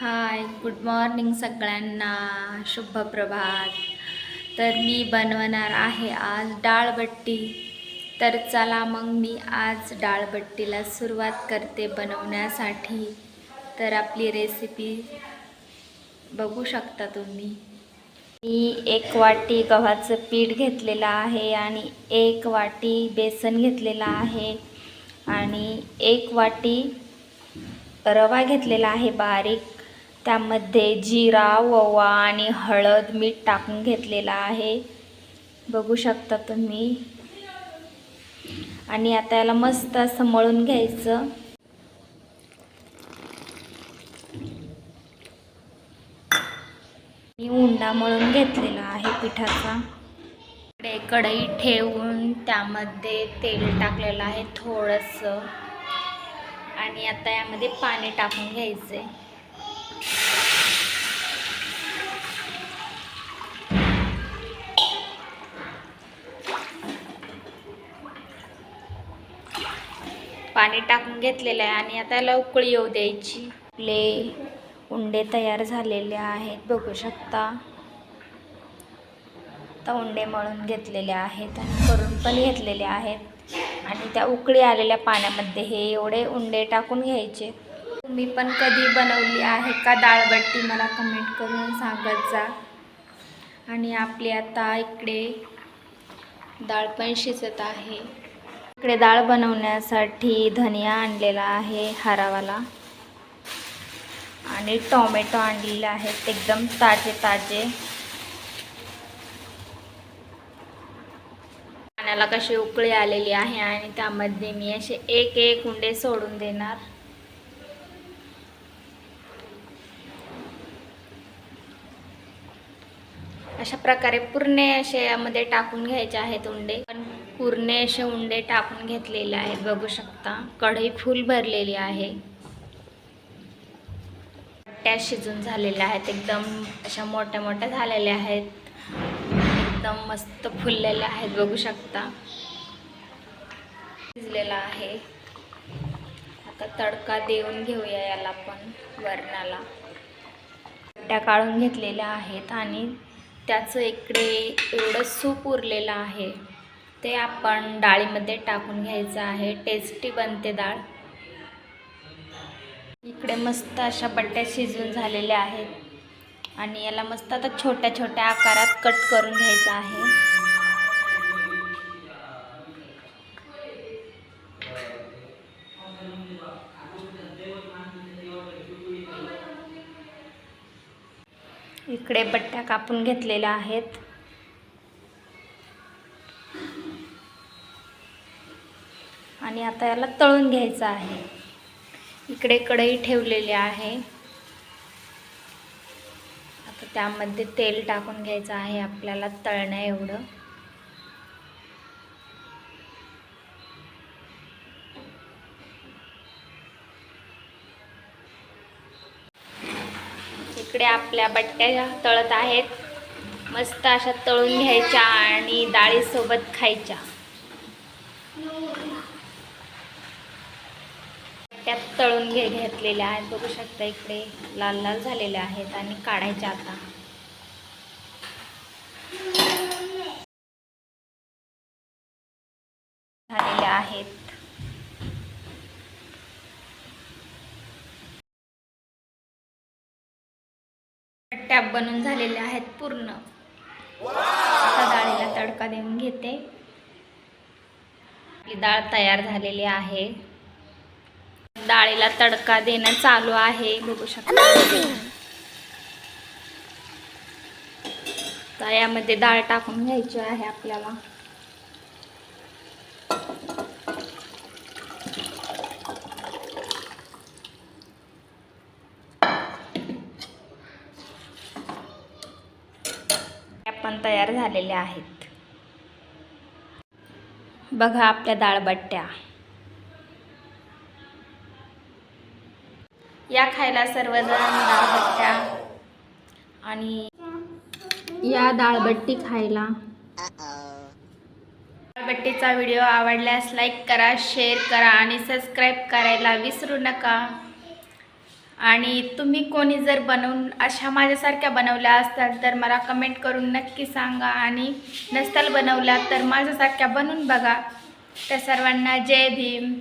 Hi good morning सगळ्यांना. शुभ प्रभात तर मी बनवणार आहे आज डाळबट्टी. तर चला मग मी आज डाळबट्टीला सुरुवात करते बनवण्यासाठी. तर आपली रेसिपी बघू शकता तुम्ही. मी एक वाटी गव्हाचं पीठ घेतलेलं आहे आणि एक वाटी बेसन घेतलेलं आहे. आणि एक वाटी रवा घेतलेला आहे बारीक. त्यामध्ये जिरा ओवा आणि हळद मीठ टाकून घेतलेला आहे. बघू शकता तुम्ही. आणि आता याला मस्त असं मळून घ्यायचं. मी उंडा मळून घेतलेला आहे पिठाचा. इकडे कढई ठेवून त्यामध्ये तेल टाकलेलं आहे थोडंसं. आणि आता यामध्ये पाणी टाकून घ्यायचे पाणी टाकून घेतलेलं आहे आणि आता याला उकळी येऊ द्यायची. आपले उंडे तयार झालेले आहेत बघू शकता. आता उंडे मळून घेतलेले आहेत आणि करून पण घेतलेले आहेत. आणि त्या उकळी आलेल्या पाण्यामध्ये हे एवढे उंडे टाकून घ्यायचे. तुम्ही पण कधी बनवली आहे का डाळबट्टी मला कमेंट करून सांगत जा. आणि आपली आता इकडे डाळ पण शिजत आहे. इकडे डाळ बनवण्यासाठी धनिया आणलेला आहे हारावाला. आणि टोमॅटो आणलेले आहेत एकदम ताजे ताजे. पाण्याला कशी उकळी आलेली आहे आणि त्यामध्ये मी असे एक एक उंडे सोडून देणार. अशा प्रकारे पूर्ण असे यामध्ये टाकून घ्यायचे आहेत उंडे. पण पूर्ण असे उंडे टाकून घेतलेले आहेत बघू शकता. कढई फुल भरलेली आहे. त्या शिजून झालेल्या आहेत एकदम अशा मोठ्या मोठ्या झालेल्या आहेत. एकदम मस्त फुललेल्या आहेत बघू शकता. शिजलेला आहे. आता तडका देऊन घेऊया याला पण वरणाला. त्या काढून घेतलेल्या आहेत आणि त्याचं इकडे एवढं सूप उरलेलं आहे. ते आपण डाळीमध्ये टाकून घ्यायचं आहे. टेस्टी बनते डाळ. इकडे मस्त अशा बट्ट्या शिजून झालेल्या आहेत. आणि याला मस्त आता छोट्या छोट्या आकारात कट करून घ्यायचं आहे. इकडे बट्ट्या कापून घेतलेल्या आहेत. आणि आता याला तळून घ्यायचं आहे. इकडे कढई ठेवलेली आहे. आता त्यामध्ये तेल टाकून घ्यायचं आहे. आपल्याला तळण्या एवढं. इकडे आपल्या बट्ट्या तळत आहेत. मस्त अशा तळून घ्यायच्या आणि डाळीसोबत खायच्या. त्यात तळून घे घेतलेल्या आहेत. बघू शकता इकडे लाल लाल झालेल्या आहेत आणि काढायच्या आता. झालेल्या आहेत. टॅप बनून झालेले आहेत पूर्ण. आता डाळीला तडका देऊन घेते. डाळ तयार झालेली आहे. डाळीला तडका देणं चालू आहे. बघू शकता. तर यामध्ये डाळ टाकून घ्यायची आहे आपल्याला. पण तयार झालेल्या आहेत. बघा आपल्या डाळबट्ट्या या खायला सर्वजण डाळबट्ट्या आणि या डाळबट्टी खायला. डाळबट्टीचा व्हिडिओ आवडल्यास लाईक करा शेअर करा आणि सबस्क्राईब करायला विसरू नका. आणि तुम्ही कोणी जर बनवून अशा माझ्यासारख्या बनवल्या असतात तर मला कमेंट करून नक्की सांगा. आणि नसताल बनवल्या तर माझ्यासारख्या बनवून बघा. त्या सर्वांना जय भीम.